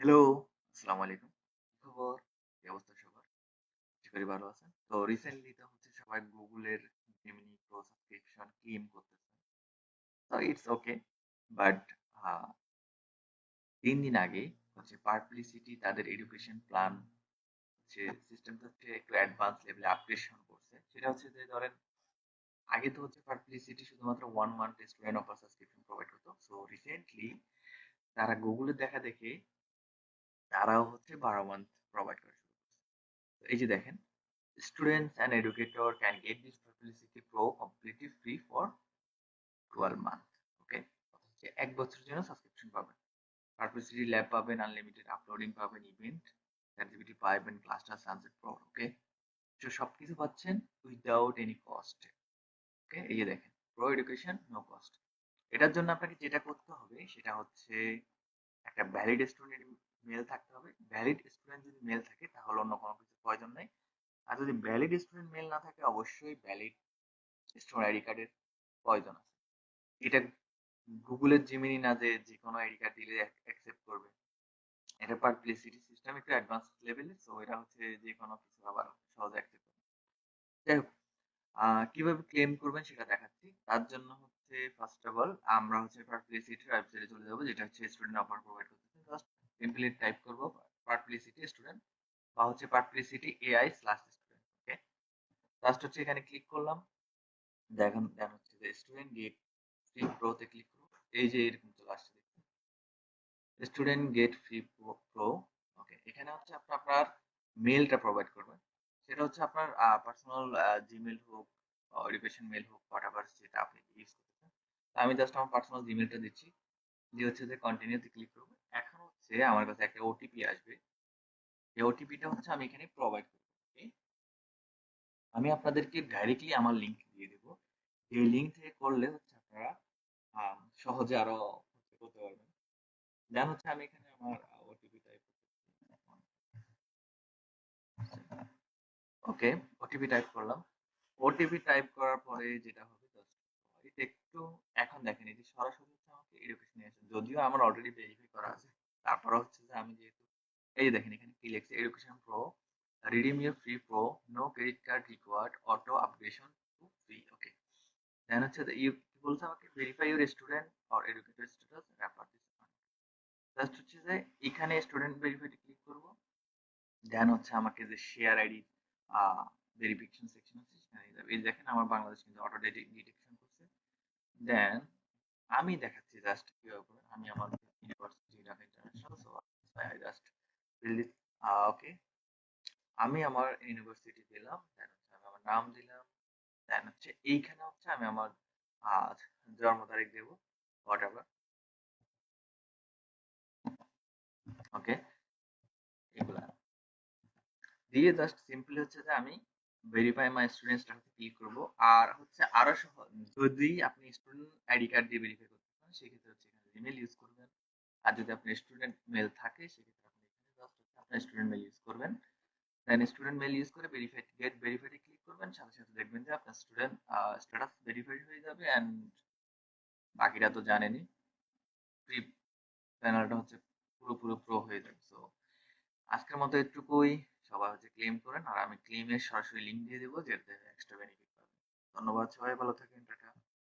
Hello, আসসালামু আলাইকুম। খবর? কি অবস্থা সবার? আশা করি ভালো আছেন। তো রিসেন্টলি তো হচ্ছে সবাই এর Gemini Pro সাবস্ক্রিপশন ক্লেম করতেছে। তো ইটস ওকে। বাট ৩ দিন আগে হচ্ছে পারপ্লিসিটি তাদের এডুকেশন প্ল্যান হচ্ছে সিস্টেমটা হচ্ছে একটু অ্যাডভান্স লেভেলে আপগ্রেডশন করছে। সেটা হচ্ছে যে ধরেন আগে তো হচ্ছে পারপ্লিসিটি শুধুমাত্র 1 month student offer subscription provide করতো। সো রিসেন্টলি তারা এর দেখা দেখে তারাও হচ্ছে ১২ মান্থ প্রোভাইড করা শুরু করছে। এই যে দেখেন, students and educator can get this Perplexity Pro completely free for 12 month. Okay? ১ বছরের জন্য সাবস্ক্রিপশন পাবেন। পারপ্লিসিটি ল্যাব পাবেন, আনলিমিটেড আপলোডিং পাবেন, ইভেন্ট, চ্যাটজিপিটি পাবেন, cluster sunset pro. Okay? So সবকিছু পাচ্ছেন উইথআউট এনি কস্ট। ওকে? এই যে দেখেন, প্রো এডুকেশন নো কস্ট। এটার জন্য আপনাকে যেটা করতে হবে সেটা হচ্ছে একটা ভ্যালিড স্টুডেন্ট মেল থাকতে হবে। ভ্যালিড স্টুডেন্ট যদি মেল থাকে তাহলে অন্য কোনো কিছুর প্রয়োজন নাই। আর যদি ভ্যালিড স্টুডেন্ট মেল না থাকে অবশ্যই ভ্যালিড স্টুডেন্ট আইডি কার্ডের প্রয়োজন আছে। এটা এর Gemini না যে যেকোনো আইডি কার্ড দিলে অ্যাকসেপ্ট করবে। এটা পারপ্লিসিটি সিস্টেম একটু অ্যাডভান্স লেভেলে সো এটা হচ্ছে যেকোনো কিছু আবার সহজে অ্যাকসেপ্ট করবে। যাই হোক, কীভাবে ক্লেম করবেন সেটা দেখাচ্ছি। তার জন্য হচ্ছে ফার্স্ট অফ অল আমরা হচ্ছে পারপ্লিসিটির ওয়েবসাইটে চলে যাব যেটা হচ্ছে স্টুডেন্ট অফার প্রোভাইড করতেছে। জাস্ট সিম্পলি টাইপ করব পারপ্লিসিটি স্টুডেন্ট বা হচ্ছে Perplexity AI slash student. Okay? Just হচ্ছে এখানে ক্লিক করলাম। দেখেন দেন হচ্ছে যে স্টুডেন্ট গেট ফ্রি প্রো তে ক্লিক করব। এই যে এরকম চলে আসছে দেখুন। Student get free pro okay এখানে হচ্ছে আপনি আপনার মেইলটা প্রোভাইড করবেন। সেটা হচ্ছে আপনার পার্সোনাল আ জিমেইল হোক, এডুকেশন মেইল হোক, হোয়াটএভার যেটা আপনি ইউজ করতেছেন। আমি জাস্ট আমার পার্সোনাল জিমেইলটা দিচ্ছি। দিয়ে হচ্ছে যে কন্টিনিউ তে ক্লিক করব। এখন হচ্ছে আমার কাছে একটা ওটিপি আসবে। এই ওটিপিটা হচ্ছে আমি এখানে প্রোভাইড করব। আমি আপনাদেরকে ডাইরেক্টলি আমার লিংক দিয়ে দেব। এই লিংক থেকে করলে হচ্ছে আপনারা সহজে আরও করতে পারবেন। দেন হচ্ছে আমি এখানে আমার OTP type okay, OTP type করলাম। ওটিপি টাইপ করার পরে যেটা হবে এটা একটু এখন দেখেন যে সরাসরি হচ্ছে আমাকে এডুকেশন আসে। যদিও আমার অলরেডি ভেরিফাই করা আছে। তারপরেও হচ্ছে যে আমি যেহেতু, এই যে দেখেন, এখানে কি education pro redeem your free pro no credit card required auto upgradation to free okay then হচ্ছে ইউ বলছে আমাকে? Verify your student or educator status refer this just হচ্ছে যে, এখানে স্টুডেন্ট ভেরিফাইতে ক্লিক করব। দেন হচ্ছে আমাকে যে শেয়ার আইডি ভেরিফিকেশন সেকশন আছে, সেখানে এই দেখেন, আমার বাংলাদেশ কিন্তু অটো ডিটেকশন দেন আমি দেখাচ্ছি জাস্ট কীভাবে করে। আমি আমার university Dhaka international so I just fill this okay আমি আমার ইউনিভার্সিটি দিলাম দেন হচ্ছে আমি আমার নাম দিলাম দেন হচ্ছে এইখানে হচ্ছে আমি আমার জন্ম তারিখ দেব হোয়াট এভার ওকে এগুলা। দিয়ে জাস্ট সিম্পলি হচ্ছে যে আমি ভেরিফাই মাই স্টুডেন্টসটাতে ক্লিক করব। আর হচ্ছে আরও যদি আপনি স্টুডেন্ট আইডি কার্ড দিয়ে ভেরিফাই করতে চান, সেক্ষেত্রে হচ্ছে এখানে ইমেল ইউজ করবেন। আর যদি আপনার স্টুডেন্ট মেল থাকে, সেক্ষেত্রে আপনি এখানে জাস্ট আপনার স্টুডেন্ট মেল ইউজ করবেন। দেন স্টুডেন্ট মেল ইউজ করে ভেরিফাই গেট ভেরিফাইতে ক্লিক করবেন। সাথে সাথে দেখবেন যে আপনার স্টুডেন্ট স্ট্যাটাস ভেরিফাই হয়ে যাবে অ্যান্ড বাকিটা তো জানেনই। ফ্রি প্যানেলটা হচ্ছে পুরো পুরো প্রো হয়ে যাবে। সো আজকের মতো এটুকুই। সবাই হচ্ছে ক্লেম করেন, আর আমি ক্লেমের সরাসরি লিঙ্ক দিয়ে দেবো যেটাতে এক্সট্রা বেনিফিট পাবেন। ধন্যবাদ সবাই, ভালো থাকেন, টাটা।